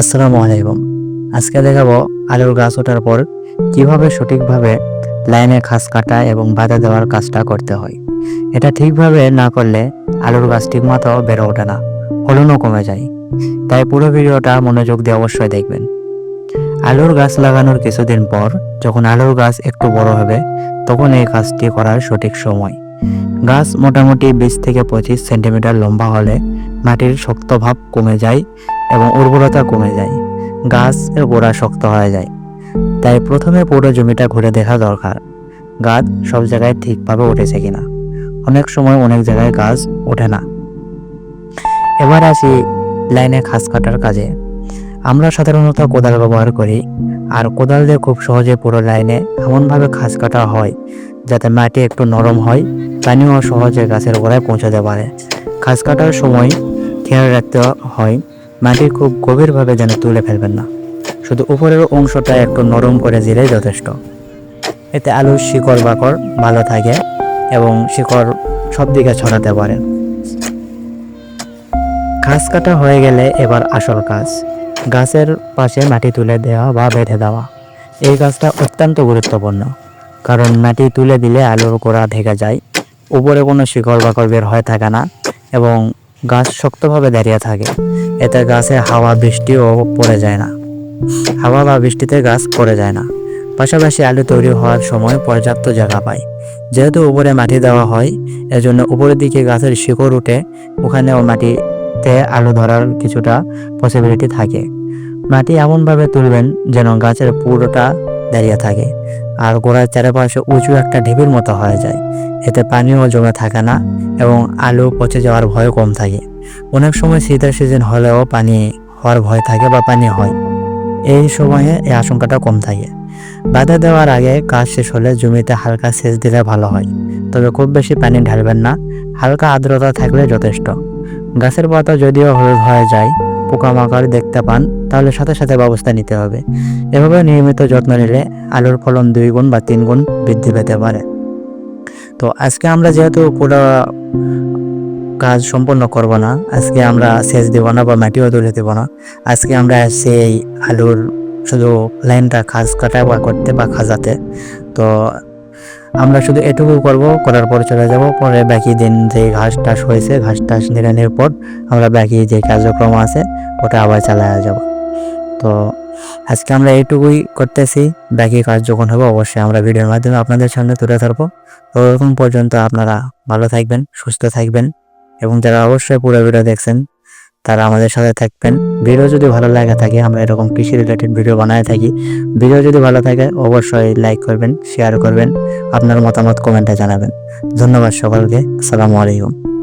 আসসালামু আলাইকুম। আজকে দেখাবো আলুর গাছ ওঠার পর কীভাবে সঠিকভাবে লাইনে খাস কাটা এবং বাধা দেওয়ার কাজটা করতে হয়। এটা ঠিকভাবে না করলে আলুর গাছ ঠিকমতো বেড়ে ওঠে না, ফলনও কমে যায়। তাই পুরো ভিডিওটা মনোযোগ দিয়ে অবশ্যই দেখবেন। আলুর গাছ লাগানোর কিছুদিন পর যখন আলুর গাছ একটু বড় হবে, তখন এই কাজটি করার সঠিক সময়। গাছ মোটামুটি বিশ থেকে পঁচিশ সেন্টিমিটার লম্বা হলে মাটির শক্ত ভাব কমে যায় এবং উর্বরতা কমে যায়। গাছের গোড়া শক্ত হয়ে যায়। তাই প্রথমে পুরো জমিটা ঘুরে দেখা দরকার। গাছ সব জায়গায় ঠিকভাবে উঠেছে কিনা। অনেক সময় অনেক জায়গায় গাছ ওঠে না। এবার আসি লাইনে খাস কাটার কাজে। আমরা সাধারণত কোদাল ব্যবহার করি। আর কোদাল দিয়ে খুব সহজে পুরো লাইনে এমনভাবে খাস কাটা হয় যাতে মাটি একটু নরম হয়, পানিও সহজে গাছের গোড়ায় পৌঁছাতে পারে। খাস কাটার সময় খেয়াল রাখতে হয় মাটি খুব গভীরভাবে যেন তুলে ফেলবেন না। শুধু উপরের অংশটা একটু নরম করে দিলেই যথেষ্ট। এতে আলুর শিকড় বাকড় ভালো থাকে এবং শিকড় সব দিকে ছড়াতে পারে। ঘাস কাটা হয়ে গেলে এবার আসল কাজ গাছের পাশে মাটি তুলে দেওয়া বা বেঁধে দেওয়া। এই কাজটা অত্যন্ত গুরুত্বপূর্ণ, কারণ মাটি তুলে দিলে আলুর গোড়া ঢেকে যায়। উপরে কোনো শিকড় বাকড় বের হয়ে থাকে না এবং গাছ শক্তভাবে দাঁড়িয়ে থাকে। এতে গাছে হাওয়া, বৃষ্টিও পড়ে যায় না। হাওয়া বা বৃষ্টিতে গাছ পড়ে যায় না। পাশাপাশি আলু তৈরি হওয়ার সময় পর্যাপ্ত জায়গা পায়। যেহেতু উপরে মাটি দেওয়া হয়, এজন্য উপরের দিকে গাছের শিকড় উঠে ওখানেও মাটিতে আলু ধরার কিছুটা পসিবিলিটি থাকে। মাটি এমনভাবে তুলবেন যেন গাছের পুরোটা দাঁড়িয়ে থাকে। আর গোড়ার চারপাশে উঁচু একটা ঢিবির মতো হয়ে যায়। এতে পানিও জমে থাকে না। এবং আলু পচে যাওয়ার ভয় কম থাকে। অনেক সময় শীতের সিজন হলেও পানি হওয়ার ভয় থাকে বা পানি হয়। এই সময়ে এই আশঙ্কাটা কম থাকে। বাধা দেওয়ার আগে কাজ শেষ হলে জমিতে হালকা সেচ দিলে ভালো হয়। তবে খুব বেশি পানি ঢালবেন না। হালকা আর্দ্রতা থাকলে যথেষ্ট। গাছের পাতা যদিও হলুদ হয়ে যায়, পোকামাকড় দেখতে পান, তাহলে সাথে সাথে ব্যবস্থা নিতে হবে। এভাবে নিয়মিত যত্ন নিলে আলুর ফলন দুই গুণ বা তিন গুণ বৃদ্ধি পেতে পারে। তো আজকে আমরা যেহেতু পুরো কাজ সম্পন্ন করব না, আজকে আমরা সেচ দেব না বা মাটিও তুলে দেব না। আজকে আমরা সেই আলুর শুধু লাইনটা খাস কাটা বা করতে বা খাজাতে। তো আমরা শুধু এটুকু করব, করার পর চলে যাব। পরে বাকি দিন যে ঘাস টাস হয়েছে, ঘাস টাস নিরানোর পর আমরা বাকি যে কার্যক্রম আছে, ওটা আবার চালায় যাব। তো আজকে আমরা এইটুকুই করতেছি। বাকি কাজ যখন হবে অবশ্যই আমরা ভিডিওর মাধ্যমে আপনাদের সামনে তুলে ধরবো। ততক্ষণ পর্যন্ত আপনারা ভালো থাকবেন, সুস্থ থাকবেন এবং যারা অবশ্যই পুরো ভিডিও দেখছেন, তারা আমাদের সাথে থাকবেন। ভিডিও যদি ভালো লাগে থাকে, আমরা এরকম কৃষি রিলেটেড ভিডিও বানায় থাকি। ভিডিও যদি ভালো থাকে, অবশ্যই লাইক করবেন শেয়ার করবেন, আপনার মতামত কমেন্টে জানাবেন। ধন্যবাদ সকলকে, আসসালামু আলাইকুম।